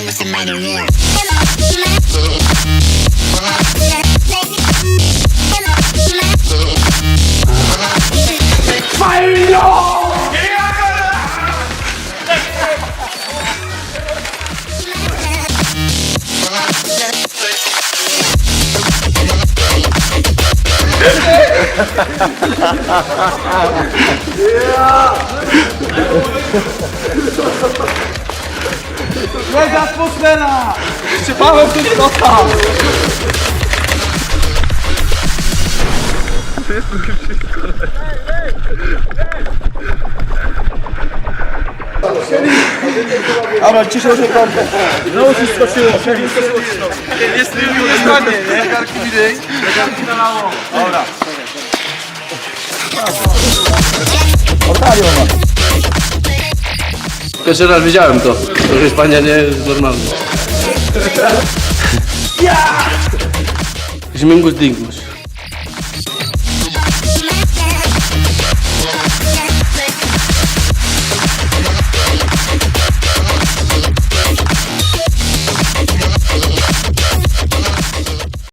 with somebody real. yeah! Lega atmosfera! Czy Paweł coś dostał? Dobra, ciszę się tam. Znowu się skoczyło. Jest tylko dokładnie, nie? Lekarki widać. Lekarki na mało. Dobra. Otario ma. Pierwszy raz widziałem to. To Hiszpania nie jest normalna.